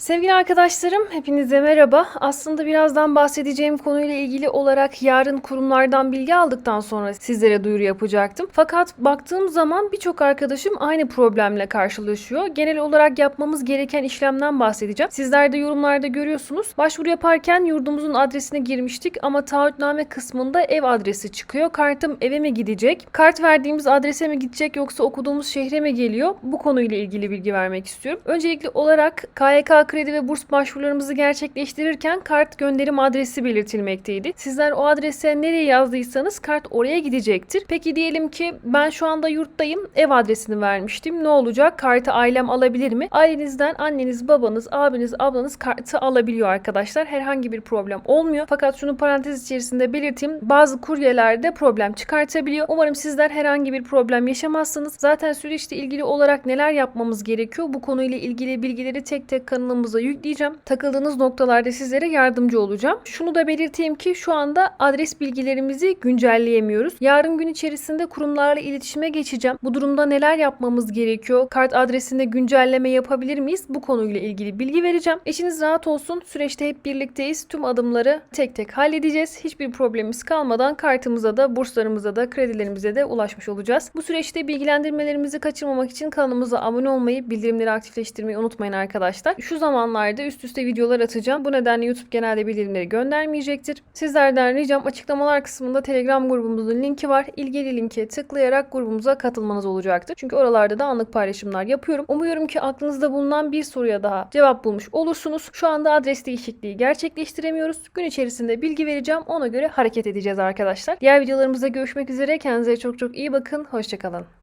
Sevgili arkadaşlarım, hepinize merhaba. Aslında birazdan bahsedeceğim konuyla ilgili olarak yarın kurumlardan bilgi aldıktan sonra sizlere duyuru yapacaktım. Fakat baktığım zaman birçok arkadaşım aynı problemle karşılaşıyor. Genel olarak yapmamız gereken işlemden bahsedeceğim. Sizler de yorumlarda görüyorsunuz. Başvuru yaparken yurdumuzun adresine girmiştik ama taahhütname kısmında ev adresi çıkıyor. Kartım eve mi gidecek? Kart verdiğimiz adrese mi gidecek yoksa okuduğumuz şehre mi geliyor? Bu konuyla ilgili bilgi vermek istiyorum. Öncelikli olarak KYK kredi ve burs başvurularımızı gerçekleştirirken kart gönderim adresi belirtilmekteydi. Sizler o adrese nereye yazdıysanız kart oraya gidecektir. Peki diyelim ki ben şu anda yurttayım. Ev adresini vermiştim. Ne olacak? Kartı ailem alabilir mi? Ailenizden anneniz, babanız, abiniz, ablanız kartı alabiliyor arkadaşlar. Herhangi bir problem olmuyor. Fakat şunu parantez içerisinde belirteyim. Bazı kuryelerde problem çıkartabiliyor. Umarım sizler herhangi bir problem yaşamazsınız. Zaten süreçle ilgili olarak neler yapmamız gerekiyor? Bu konuyla ilgili bilgileri tek tek kanalımıza yükleyeceğim. Takıldığınız noktalarda sizlere yardımcı olacağım. Şunu da belirteyim ki şu anda adres bilgilerimizi güncelleyemiyoruz. Yarın gün içerisinde kurumlarla iletişime geçeceğim. Bu durumda neler yapmamız gerekiyor? Kart adresinde güncelleme yapabilir miyiz? Bu konuyla ilgili bilgi vereceğim. İçiniz rahat olsun. Süreçte hep birlikteyiz. Tüm adımları tek tek halledeceğiz. Hiçbir problemimiz kalmadan kartımıza da, burslarımıza da, kredilerimize de ulaşmış olacağız. Bu süreçte bilgilendirmelerimizi kaçırmamak için kanalımıza abone olmayı, bildirimleri aktifleştirmeyi unutmayın arkadaşlar. Şu zamanlarda üst üste videolar atacağım. Bu nedenle YouTube genelde bildirimleri göndermeyecektir. Sizlerden ricam açıklamalar kısmında Telegram grubumuzun linki var. İlgili linke tıklayarak grubumuza katılmanız olacaktır. Çünkü oralarda da anlık paylaşımlar yapıyorum. Umuyorum ki aklınızda bulunan bir soruya daha cevap bulmuş olursunuz. Şu anda adres değişikliği gerçekleştiremiyoruz. Gün içerisinde bilgi vereceğim. Ona göre hareket edeceğiz arkadaşlar. Diğer videolarımızda görüşmek üzere. Kendinize çok çok iyi bakın. Hoşçakalın.